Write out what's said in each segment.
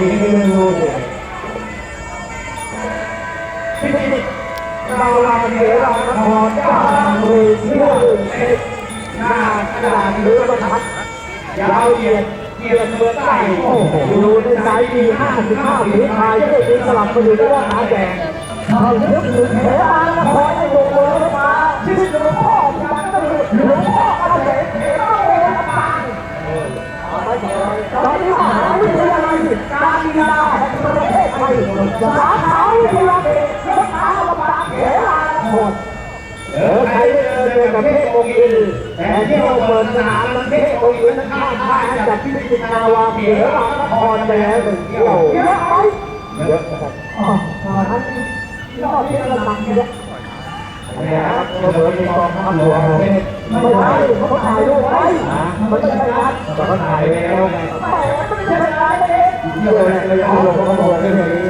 ดีให้ดูเลยพิธีเราลาเสือเรานครเจ้ามือเชื่อหน้ากระดาษหรือบรรทัดยาวเหยียดเหยียดเมืองใต้โอโหดูในสายดีห้าสิบห้าหรือทายเยอะดีสลับมาอยู่ด้วยว่าหาแดงเขาลึกถึงเทวานครให้ดูเมือ สาขาวิทยาเอกยศอาลำบากเขลานครเออใครไม่เจอเจอกับเทพองค์อินแต่ที่เราเปิดสนามนั้นเทพองค์อินนั้นข้ามค่ายจากพิพิธนาวาเขลานครไปแล้วหนึ่งเที่ยวเยอะไหมเยอะครับอ๋อตอนนั้นยอดที่ระดับเยอะนี่ยครับเราเหมือนกองทัพหลวงไม่ใช่เขาถ่ายรูปไว้มันไม่ใช่การแต่เขาถ่ายไว้แล้วไงไม่ใช่การเองเดี๋ยวเลยเอาลงมาบอกเรื่องนี้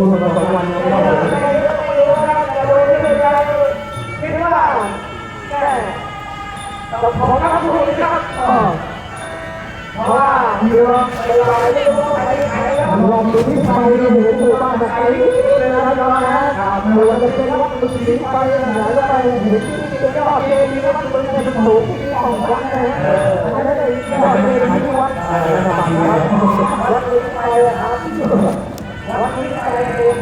คุณมาสองวันแล้วเราคิดว่าแค่เราขอรับคุณครับเพราะว่าเรือเวลาที่เราไปไหนแล้วลองดูที่ไปเราเห็นหมู่บ้านไหนเลยนะครับนะไม่ว่าจะเป็นวัดมุสลิมไปไหนก็ไปเห็นที่เป็นยอดเจดีย์วัดเมืองในสมุทรที่ของวัดนะฮะอันนั้นเลยยอดเจดีย์ที่วัดวัดนี้ไปครับ ช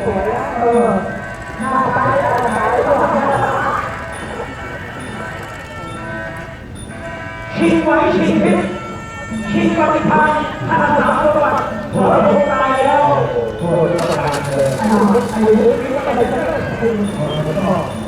ิงไว้ชิงพิษชิงปฏิภาณท่านสามจังหวัดหัวลงตายแล้วโอ้ยประการเลยอันนี้ก็ไม่ใช่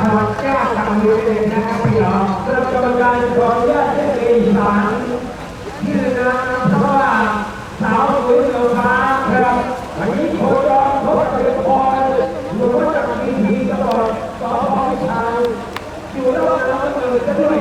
พลังก้าทำเรือเองนะครับพี่น้องกระบวนการขออนุญาตให้เป็นสารยื่นางเพราะว่าสาวสวยเหลือฟ้าครับวันนี้โคจรบเรือพรหลวงจากมีผีกระบอต่อพอชายอยู่ระหว่างเราเกิดด้วย